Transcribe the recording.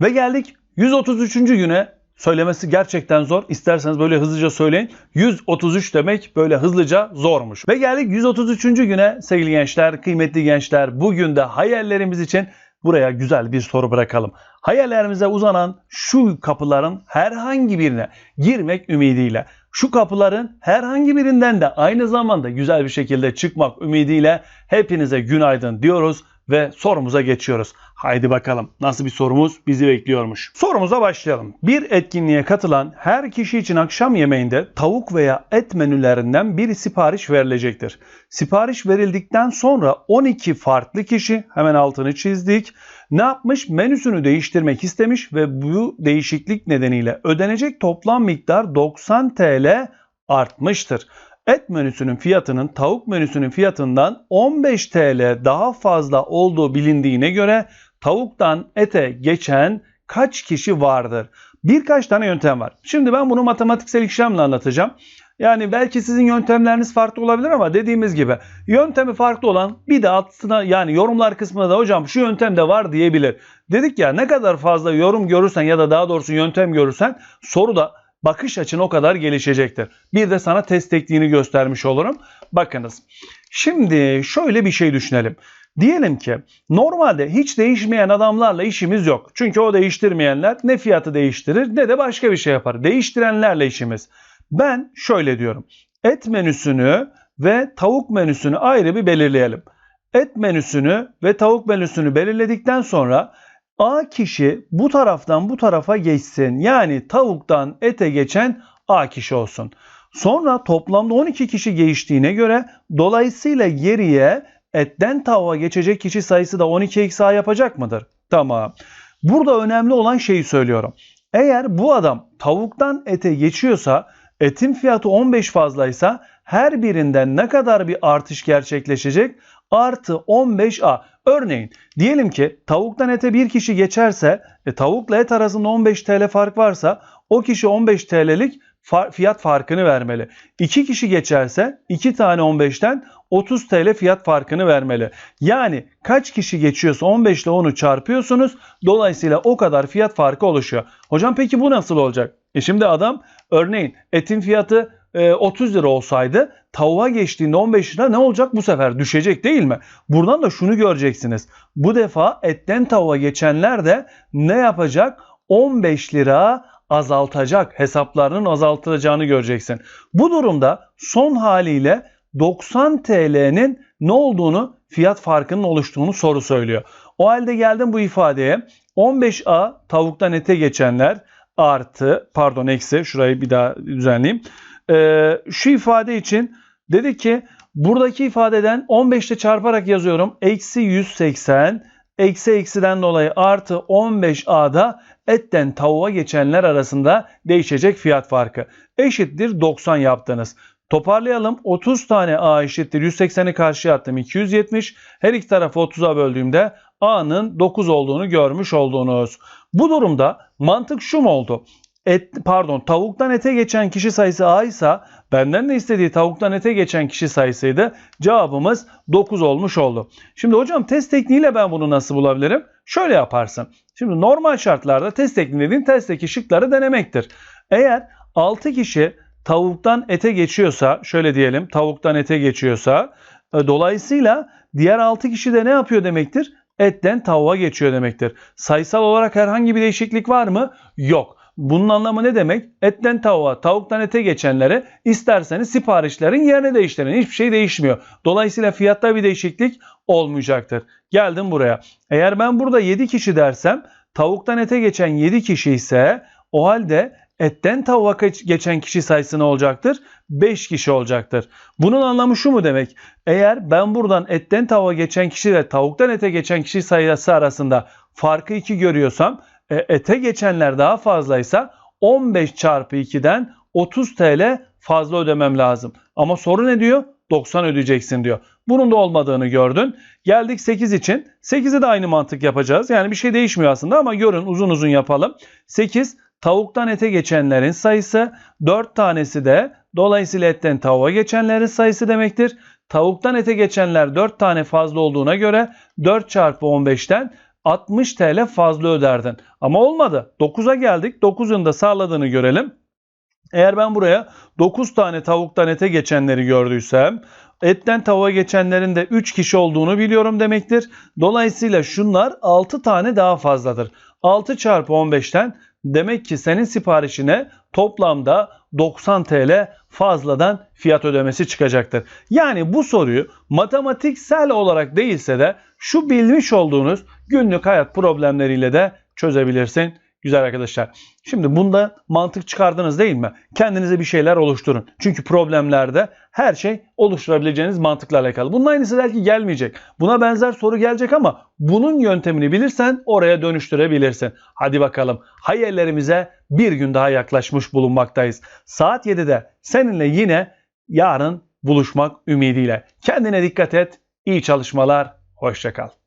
Ve geldik 133. güne. Söylemesi gerçekten zor. İsterseniz böyle hızlıca söyleyin. 133 demek böyle hızlıca zormuş. Ve geldik 133. güne sevgili gençler, kıymetli gençler. Bugün de hayallerimiz için buraya güzel bir soru bırakalım. Hayallerimize uzanan şu kapıların herhangi birine girmek ümidiyle, şu kapıların herhangi birinden de aynı zamanda güzel bir şekilde çıkmak ümidiyle hepinize günaydın diyoruz ve sorumuza geçiyoruz. Haydi bakalım nasıl bir sorumuz bizi bekliyormuş. Sorumuza başlayalım. Bir etkinliğe katılan her kişi için akşam yemeğinde tavuk veya et menülerinden bir sipariş verilecektir. Sipariş verildikten sonra 12 farklı kişi hemen altını çizdik. Ne yapmış? Menüsünü değiştirmek istemiş ve bu değişiklik nedeniyle ödenecek toplam miktar 90 TL artmıştır. Et menüsünün fiyatının tavuk menüsünün fiyatından 15 TL daha fazla olduğu bilindiğine göre tavuktan ete geçen kaç kişi vardır? Birkaç tane yöntem var. Şimdi ben bunu matematiksel işlemle anlatacağım. Yani belki sizin yöntemleriniz farklı olabilir ama dediğimiz gibi yöntemi farklı olan bir de altına yani yorumlar kısmında da hocam şu yöntem de var diyebilir. Dedik ya ne kadar fazla yorum görürsen ya da daha doğrusu yöntem görürsen soruda bakış açın o kadar gelişecektir. Bir de sana test tekniğini göstermiş olurum. Bakınız. Şimdi şöyle bir şey düşünelim. Diyelim ki normalde hiç değişmeyen adamlarla işimiz yok. Çünkü o değiştirmeyenler ne fiyatı değiştirir ne de başka bir şey yapar. Değiştirenlerle işimiz. Ben şöyle diyorum. Et menüsünü ve tavuk menüsünü ayrı bir belirleyelim. Et menüsünü ve tavuk menüsünü belirledikten sonra A kişi bu taraftan bu tarafa geçsin. Yani tavuktan ete geçen A kişi olsun. Sonra toplamda 12 kişi geçtiğine göre dolayısıyla geriye etten tavuğa geçecek kişi sayısı da 12 eksi A yapacak mıdır? Tamam. Burada önemli olan şeyi söylüyorum. Eğer bu adam tavuktan ete geçiyorsa etin fiyatı 15 fazlaysa her birinden ne kadar bir artış gerçekleşecek? Artı 15A. Örneğin diyelim ki tavuktan ete bir kişi geçerse e, tavukla et arasında 15 TL fark varsa o kişi 15 TL'lik fiyat farkını vermeli. 2 kişi geçerse 2 tane 15'ten 30 TL fiyat farkını vermeli. Yani kaç kişi geçiyorsa 15 ile 10'u çarpıyorsunuz. Dolayısıyla o kadar fiyat farkı oluşuyor. Hocam peki bu nasıl olacak? E şimdi adam örneğin etin fiyatı 30 lira olsaydı tavuğa geçtiğinde 15 lira ne olacak bu sefer düşecek değil mi? Buradan da şunu göreceksiniz. Bu defa etten tavuğa geçenler de ne yapacak? 15 lira azaltacak. Hesaplarının azaltılacağını göreceksin. Bu durumda son haliyle 90 TL'nin ne olduğunu fiyat farkının oluştuğunu soru söylüyor. O halde geldim bu ifadeye 15A tavuktan ete geçenler artı pardon eksi şurayı bir daha düzenleyeyim. Ee, şu ifade için dedi ki buradaki ifadeden 15 ile çarparak yazıyorum. Eksi 180 eksi eksiden dolayı artı 15A'da etten tavuğa geçenler arasında değişecek fiyat farkı. Eşittir 90 yaptınız. Toparlayalım. 30 tane A eşittir 180'i karşıya attım 270. Her iki tarafı 30'a böldüğümde A'nın 9 olduğunu görmüş oldunuz. Bu durumda mantık şu mu oldu? Et pardon tavuktan ete geçen kişi sayısı A ise benden de istediği tavuktan ete geçen kişi sayısıydı. Cevabımız 9 olmuş oldu. Şimdi hocam test tekniğiyle ben bunu nasıl bulabilirim? Şöyle yaparsın. Şimdi normal şartlarda test tekniği dediğin testteki şıkları denemektir. Eğer 6 kişi tavuktan ete geçiyorsa şöyle diyelim tavuktan ete geçiyorsa e, dolayısıyla diğer 6 kişi de ne yapıyor demektir? Etten tavuğa geçiyor demektir. Sayısal olarak herhangi bir değişiklik var mı? Yok. Bunun anlamı ne demek? Etten tavuğa, tavuktan ete geçenlere isterseniz siparişlerin yerini değiştirin. Hiçbir şey değişmiyor. Dolayısıyla fiyatta bir değişiklik olmayacaktır. Geldim buraya. Eğer ben burada 7 kişi dersem tavuktan ete geçen 7 kişi ise o halde etten tavuğa geçen kişi sayısı ne olacaktır? 5 kişi olacaktır. Bunun anlamı şu mu demek? Eğer ben buradan etten tavuğa geçen kişi ve tavuktan ete geçen kişi sayısı arasında farkı 2 görüyorsam ete geçenler daha fazlaysa 15 çarpı 2'den 30 TL fazla ödemem lazım. Ama soru ne diyor? 90 ödeyeceksin diyor. Bunun da olmadığını gördün. Geldik 8 için. 8'e de aynı mantık yapacağız. Yani bir şey değişmiyor aslında ama görün uzun uzun yapalım. 8 tavuktan ete geçenlerin sayısı. 4 tanesi de dolayısıyla etten tavuğa geçenlerin sayısı demektir. Tavuktan ete geçenler 4 tane fazla olduğuna göre 4 çarpı 15'ten 60 TL fazla öderdin. Ama olmadı. 9'a geldik. 9'un da sağladığını görelim. Eğer ben buraya 9 tane tavuktan ete geçenleri gördüysem etten tavuğa geçenlerin de 3 kişi olduğunu biliyorum demektir. Dolayısıyla şunlar 6 tane daha fazladır. 6 çarpı 15'ten demek ki senin siparişine toplamda 90 TL fazladan fiyat ödemesi çıkacaktır. Yani bu soruyu matematiksel olarak değilse de şu bilmiş olduğunuz günlük hayat problemleriyle de çözebilirsin. Güzel arkadaşlar. Şimdi bunda mantık çıkardınız değil mi? Kendinize bir şeyler oluşturun. Çünkü problemlerde her şey oluşturabileceğiniz mantıkla alakalı. Bunun aynısı belki gelmeyecek. Buna benzer soru gelecek ama bunun yöntemini bilirsen oraya dönüştürebilirsin. Hadi bakalım. Hayallerimize bir gün daha yaklaşmış bulunmaktayız. Saat 7'de seninle yine yarın buluşmak ümidiyle. Kendine dikkat et. İyi çalışmalar. Hoşçakal.